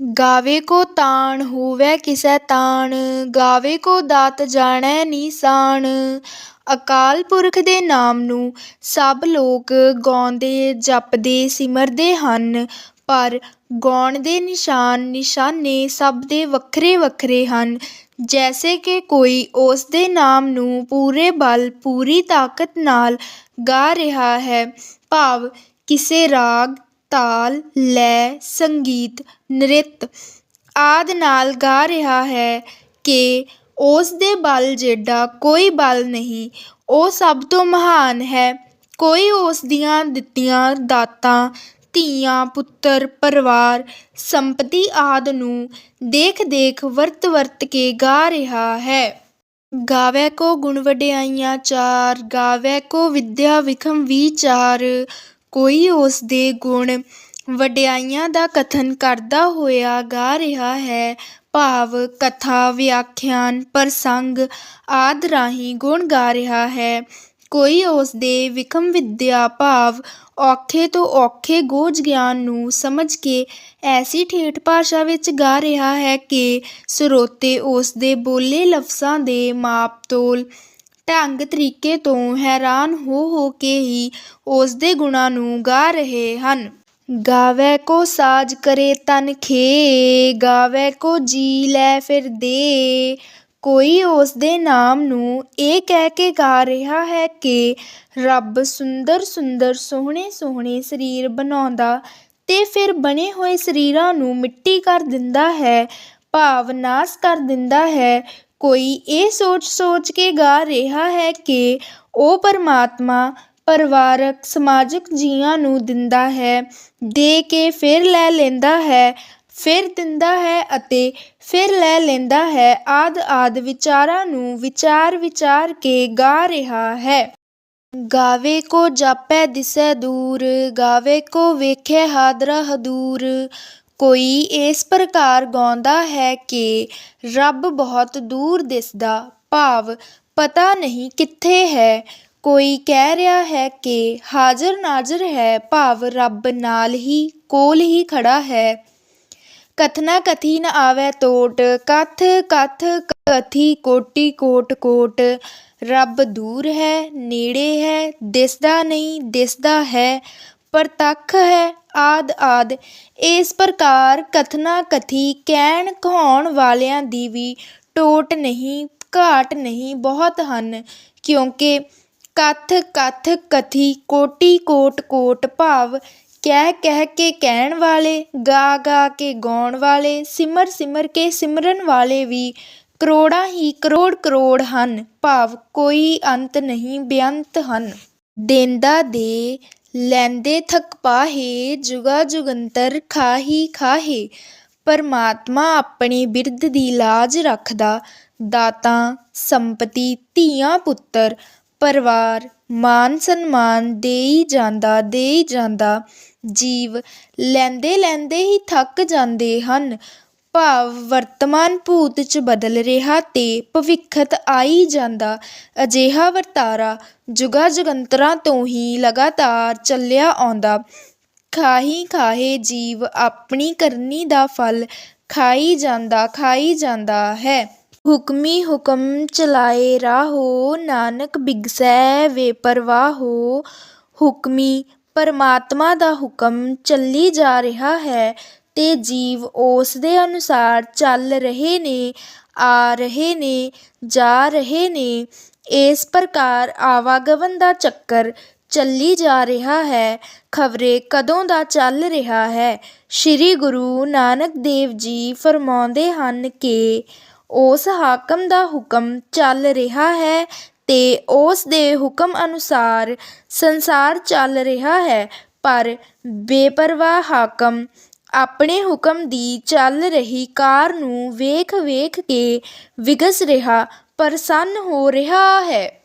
ਗਾਵੇ ਕੋ ਤਾਣ ਹੋਵੇ ਕਿਸੈ ਤਾਣ, ਗਾਵੇ ਕੋ ਦਾਤ ਜਾਣੈ ਨੀਸਾਨ ਅਕਾਲ ਪੁਰਖ ਦੇ ਨਾਮ ਨੂੰ ਸਭ ਲੋਕ ਗਾਉਂਦੇ, ਜਪਦੇ, ਸਿਮਰਦੇ ਹਨ, ਪਰ ਗਾਉਣ ਦੇ ਨਿਸ਼ਾਨ ਨਿਸ਼ਾਨੇ ਸਭ ਦੇ ਵੱਖਰੇ ਵੱਖਰੇ ਹਨ। ਜੈਸੇ ਕਿ ਕੋਈ ਉਸ ਦੇ ਨਾਮ ਨੂੰ ਪੂਰੇ ਬਲ, ਪੂਰੀ ਤਾਕਤ ਨਾਲ ਗਾ ਰਿਹਾ ਹੈ, ਭਾਵ ਕਿਸੇ ਰਾਗ ਤਾਲ ਲੈਅ ਸੰਗੀਤ, ਨ੍ਰਿਤ ਆਦਿ ਨਾਲ ਗਾ ਰਿਹਾ ਹੈ ਕਿ ਉਸ ਦੇ ਬਲ ਜਿੱਡਾ ਕੋਈ ਬਲ ਨਹੀਂ, ਉਹ ਸਭ ਤੋਂ ਮਹਾਨ ਹੈ। ਕੋਈ ਉਸ ਦੀਆਂ ਦਿੱਤੀਆਂ ਦਾਤਾਂ, ਧੀਆਂ, ਪੁੱਤਰ, ਪਰਿਵਾਰ, ਸੰਪਤੀ ਆਦਿ ਨੂੰ ਦੇਖ ਦੇਖ ਵਰਤ ਵਰਤ ਕੇ ਗਾ ਰਿਹਾ ਹੈ। ਗਾਵੈ ਕੋ ਗੁਣ ਵਡਿਆਈਆਂ ਚਾਰ, ਗਾਵੈ ਕੋ ਵਿਦਿਆ ਵਿਖਮ ਵਿਚਾਰ ਕੋਈ ਉਸ ਦੇ ਗੁਣ ਵਡਿਆਈਆਂ ਦਾ ਕਥਨ ਕਰਦਾ ਹੋਇਆ ਗਾ ਰਿਹਾ ਹੈ। ਭਾਵ, ਕਥਾ, ਵਿਆਖਿਆਨ, ਪ੍ਰਸੰਗ ਆਦਿ ਰਾਹੀਂ ਗੁਣ ਗਾ ਰਿਹਾ ਹੈ। ਕੋਈ ਉਸ ਦੇ ਵਿਖਮ ਵਿਦਿਆ ਭਾਵ ਔਖੇ ਤੋਂ ਔਖੇ ਗੋਝ ਗਿਆਨ ਨੂੰ ਸਮਝ ਕੇ ਐਸੀ ਠੇਠ ਭਾਸ਼ਾ ਵਿੱਚ ਗਾ ਰਿਹਾ ਹੈ ਕਿ ਸਰੋਤੇ ਉਸ ਦੇ ਬੋਲੇ ਲਫ਼ਜ਼ਾਂ ਦੇ ਮਾਪ ਤੋਲ ਢੰਗ ਤਰੀਕੇ ਤੋਂ ਹੈਰਾਨ ਹੋ ਹੋ ਕੇ ਹੀ ਉਸਦੇ ਗੁਣਾਂ ਨੂੰ ਗਾ ਰਹੇ ਹਨ। ਗਾਵੈ ਕੋ ਸਾਜ ਕਰੇ ਤਨ ਖੇ, ਗਾਵੈ ਕੋ ਜੀ ਲੈ ਫਿਰ ਦੇ। ਕੋਈ ਉਸ ਦੇ ਨਾਮ ਨੂੰ ਇਹ ਕਹਿ ਕੇ ਗਾ ਰਿਹਾ ਹੈ ਕਿ ਰੱਬ ਸੁੰਦਰ ਸੁੰਦਰ ਸੋਹਣੇ ਸੋਹਣੇ ਸਰੀਰ ਬਣਾਉਂਦਾ ਤੇ ਫਿਰ ਬਣੇ ਹੋਏ ਸਰੀਰਾਂ ਨੂੰ ਮਿੱਟੀ ਕਰ ਦਿੰਦਾ ਹੈ, ਭਾਵ ਨਾਸ ਕਰ ਦਿੰਦਾ ਹੈ ਕੋਈ ਇਹ ਸੋਚ ਸੋਚ ਕੇ ਗਾ ਰਿਹਾ ਹੈ ਕਿ ਉਹ ਪਰਮਾਤਮਾ ਪਰਿਵਾਰਕ ਸਮਾਜਿਕ ਜੀਆਂ ਨੂੰ ਦਿੰਦਾ ਹੈ, ਦੇ ਕੇ ਫਿਰ ਲੈ ਲੈਂਦਾ ਹੈ, ਫਿਰ ਦਿੰਦਾ ਹੈ ਅਤੇ ਫਿਰ ਲੈ ਲੈਂਦਾ ਹੈ, ਆਦ ਆਦ ਵਿਚਾਰਾਂ ਨੂੰ ਵਿਚਾਰ ਵਿਚਾਰ ਕੇ ਗਾ ਰਿਹਾ ਹੈ। ਗਾਵੇ ਕੋ ਜਾਪੈ ਦਿਸੈ ਦੂਰ, ਗਾਵੇ ਕੋ ਵੇਖੈ ਹਾਦਰਾ ਹਦੂਰ ਕੋਈ ਇਸ ਪ੍ਰਕਾਰ ਗਾਉਂਦਾ ਹੈ ਕਿ ਰੱਬ ਬਹੁਤ ਦੂਰ ਦਿਸਦਾ, ਭਾਵ ਪਤਾ ਨਹੀਂ ਕਿੱਥੇ ਹੈ। ਕੋਈ ਕਹਿ ਰਿਹਾ ਹੈ ਕਿ ਹਾਜ਼ਰ ਨਾਜ਼ਰ ਹੈ, ਭਾਵ ਰੱਬ ਨਾਲ ਹੀ, ਕੋਲ ਹੀ ਖੜਾ ਹੈ। ਕਥਨਾ ਕਥੀ ਨ ਆਵੈ ਟੋਟ ਕਥ ਕਥ ਕਥੀ ਕੋਟੀ ਕੋਟ ਕੋਟ। ਰੱਬ ਦੂਰ ਹੈ, ਨੇੜੇ ਹੈ, ਦਿਸਦਾ ਨਹੀਂ, ਦਿਸਦਾ ਹੈ। ਪ੍ਰਤੱਖ ਹੈ ਆਦ ਆਦ। ਇਸ ਪ੍ਰਕਾਰ ਕਥਨਾ ਕਥੀ ਕਹਿਣ ਕਹਾਉਣ ਵਾਲਿਆਂ ਦੀ ਵੀ ਟੋਟ ਨਹੀਂ, ਘਾਟ ਨਹੀਂ ਬਹੁਤ ਹਨ, ਕਿਉਂਕਿ ਕਥ ਕਥ ਕਥੀ ਕੋਟੀ ਕੋਟ ਕੋਟ ਭਾਵ ਕਹਿ ਕਹਿ ਕੇ ਕਹਿਣ ਵਾਲੇ, ਗਾ ਗਾ ਕੇ ਗਾਉਣ ਵਾਲੇ, ਸਿਮਰ ਸਿਮਰ ਕੇ ਸਿਮਰਨ ਵਾਲੇ ਵੀ ਕਰੋੜਾਂ ਹੀ ਕਰੋੜ ਕਰੋੜ ਹਨ, ਭਾਵ ਕੋਈ ਅੰਤ ਨਹੀਂ ਬੇਅੰਤ ਹਨ। ਦੇਂਦਾ ਦੇ ਲੈਂਦੇ ਥਕ ਪਾਹੇ, ਜੁਗਾ ਜੁਗੰਤਰ ਖਾਹੀ ਖਾਹੇ। ਪਰਮਾਤਮਾ ਆਪਣੀ ਬਿਰਧ ਦੀ ਲਾਜ ਰੱਖਦਾ। ਦਾਤਾਂ, ਸੰਪਤੀ, ਧੀਆਂ, ਪੁੱਤਰ, ਪਰਿਵਾਰ, ਮਾਨ ਸਨਮਾਨ ਦੇਈ ਜਾਂਦਾ ਦੇਈ ਜਾਂਦਾ। ਜੀਵ ਲੈਂਦੇ ਲੈਂਦੇ ਹੀ ਥੱਕ ਜਾਂਦੇ ਹਨ। ਭਾਵ ਵਰਤਮਾਨ ਭੂਤ ਚ ਬਦਲ ਰਿਹਾ ਤੇ ਭਵਿੱਖਤ ਆਈ ਜਾਂਦਾ, ਅਜਿਹਾ ਵਰਤਾਰਾ ਜੁਗਾ ਜੁਗੰਤਰਾਂ ਤੋਂ ਹੀ ਲਗਾਤਾਰ ਚੱਲਿਆ ਆਉਂਦਾ। ਖਾਹੀ ਖਾਹੇ ਜੀਵ ਆਪਣੀ ਕਰਨੀ ਦਾ ਫਲ ਖਾਈ ਜਾਂਦਾ ਖਾਈ ਜਾਂਦਾ ਹੈ। ਹੁਕਮੀ ਹੁਕਮ ਚਲਾਏ ਰਾਹੋ, ਨਾਨਕ ਬਿਗਸੈ ਵੇਪਰਵਾਹੋ ਹੁਕਮੀ ਪਰਮਾਤਮਾ ਦਾ ਹੁਕਮ ਚੱਲੀ ਜਾ ਰਿਹਾ ਹੈ ਤੇ ਜੀਵ ਉਸ ਦੇ ਅਨੁਸਾਰ ਚੱਲ ਰਹੇ ਨੇ, ਆ ਰਹੇ ਨੇ, ਜਾ ਰਹੇ ਨੇ। ਇਸ ਪ੍ਰਕਾਰ ਆਵਾਗਮਨ ਦਾ ਚੱਕਰ ਚੱਲੀ ਜਾ ਰਿਹਾ ਹੈ। ਖਬਰੇ ਕਦੋਂ ਦਾ ਚੱਲ ਰਿਹਾ ਹੈ? ਸ੍ਰੀ ਗੁਰੂ ਨਾਨਕ ਦੇਵ ਜੀ ਫਰਮਾਉਂਦੇ ਹਨ ਕਿ ਉਸ ਹਾਕਮ ਦਾ ਹੁਕਮ ਚੱਲ ਰਿਹਾ ਹੈ ਤੇ ਉਸ ਦੇ ਹੁਕਮ ਅਨੁਸਾਰ ਸੰਸਾਰ ਚੱਲ ਰਿਹਾ ਹੈ, ਪਰ ਬੇਪਰਵਾਹ ਹਾਕਮ ਆਪਣੇ ਹੁਕਮ ਦੀ ਚੱਲ ਰਹੀ ਕਾਰ ਨੂੰ ਵੇਖ ਵੇਖ ਕੇ ਵਿਗਸ ਰਿਹਾ, ਪ੍ਰਸੰਨ ਹੋ ਰਿਹਾ ਹੈ।